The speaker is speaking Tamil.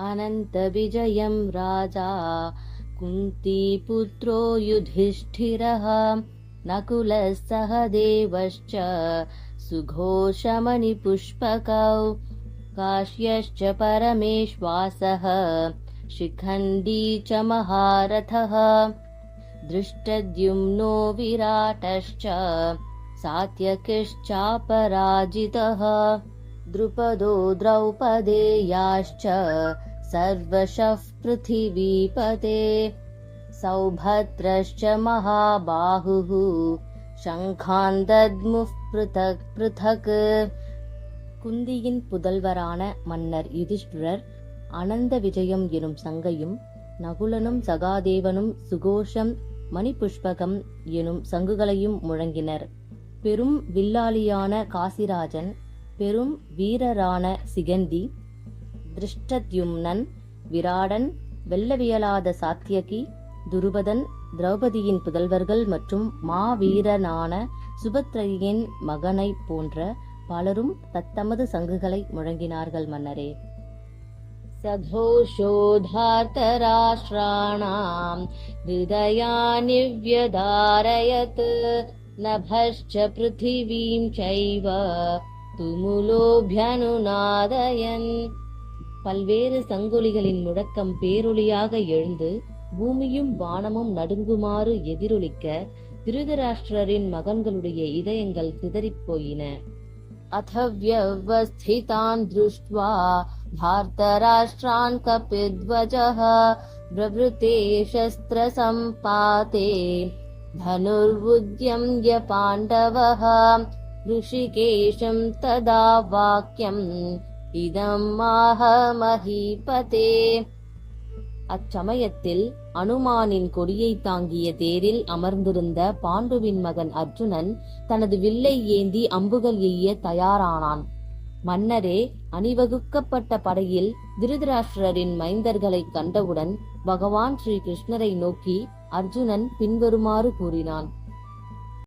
अनन्तविजयं राजा। कुन्तीपुत्रो युधिष्ठिरः नकुलः सह देवश्च सुघोषमणिपुष्पकौ काश्यश्च परमेश्वासः शिखण्डी च महारथः। दृष्टद्युम्नो विराटश्च सात्यकिश्चापराजितः। द्रुपदो द्रौपदेयाश्च सर्वशः पृथिवीपते सौभद्रश्च महाबाहुः शङ्खान् दद्मुः पृथक् पृथक् குந்தியின் புதல்வரான மன்னர் யுதிஷ்டிரர் அனந்த விஜயம் எனும் சங்கையும் நகுலனும் சகாதேவனும் சுகோஷம் மணிபுஷ்பகம் எனும் சங்குகளையும் முழங்கினர் பெரும் வில்லாளியான காசிராஜன் பெரும் வீரரான சிகந்தி திருஷ்டத்யும்னன் விராடன் வெல்லவியலாத சாத்தியகி துருபதன் திரௌபதியின் புதல்வர்கள் மற்றும் மாவீரனான சுபத்ரையின் மகனை போன்ற பலரும் தத்தமது சங்குகளை முழங்கினார்கள் மன்னரே. சதோஷோதார்த்தராஷ்டிராணாம் ஹிருதயானி வியதாரயத் நபஷ்ச பிருத்திவீம் சைவ துமுலோபியனுநாதயன் பல்வேறு சங்கொலிகளின் முழக்கம் பேரொளியாக எழுந்து பூமியும் வானமும் நடுங்குமாறு எதிரொலிக்க திருதராஷ்டிரரின் மகன்களுடைய இதயங்கள் சிதறிப் போயின अथ व्यवस्थितान् दृष्ट्वा भारतराष्ट्रान् कपिध्वजः प्रभृते शस्त्रसम्पाते धनुर्वुद्यम्य पाण्डवः ऋषिकेशं तदा वाक्यम् இதம் ஆஹ அச்சமயத்தில் அனுமானின் கொடியை தாங்கிய தேரில் அமர்ந்திருந்த பாண்டுவின் மகன் அர்ஜுனன் தனது வில்லை ஏந்தி அம்புகள் எய்ய தயாரானான். மன்னரே அணிவகுக்கப்பட்ட படையில் திருதராஷ்டிரரின் மைந்தர்களை கண்டவுடன் பகவான் ஸ்ரீ கிருஷ்ணரை நோக்கி அர்ஜுனன் பின்வருமாறு கூறினான்.